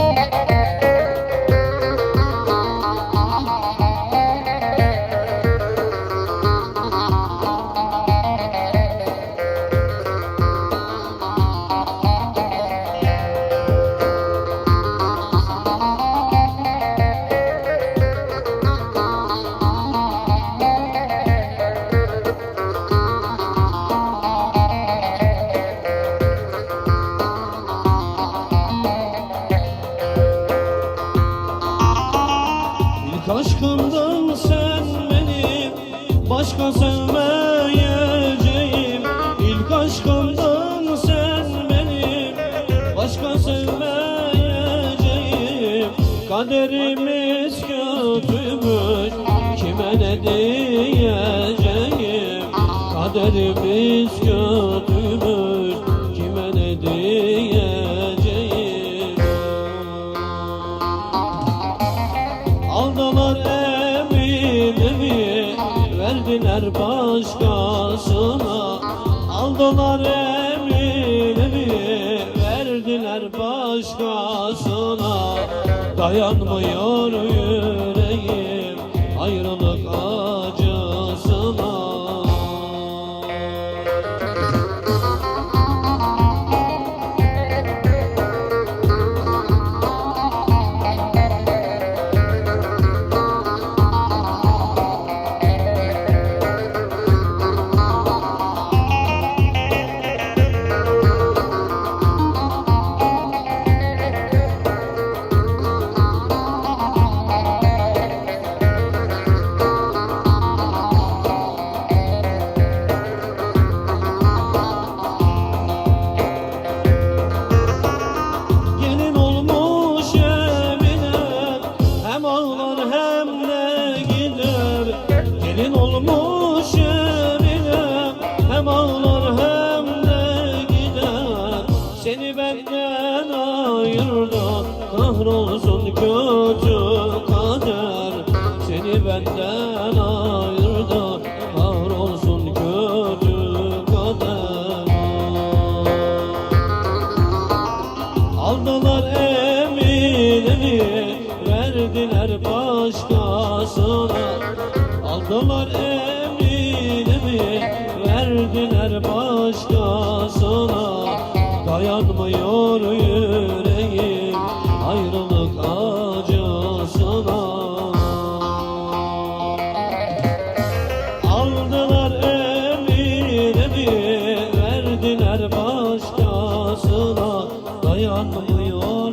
İlk aşkımdın sen benim Başka sevmeyeceğim. İlk aşkımdın sen benim Başka sevmeyeceğim. Kaderimiz kötüymüş Kime ne diyeceğim? Kaderimiz kötüymüş Verdiler başkasına. Aldılar eminimi Verdiler başkasına. Dayanmıyor yüreğim Ayrılık ağlar hem de gider. Gelin olmuş evine. Hem ağlar hem de gider. Seni benden ayırdı Kahrolsun kötü kader. Seni benden ayırdı verdiler başkasına. Aldılar emrinimi verdiler başkasına. Dayanmıyor yüreğim ayrılık acısına. Aldılar emrinimi verdiler başkasına. Dayanmıyor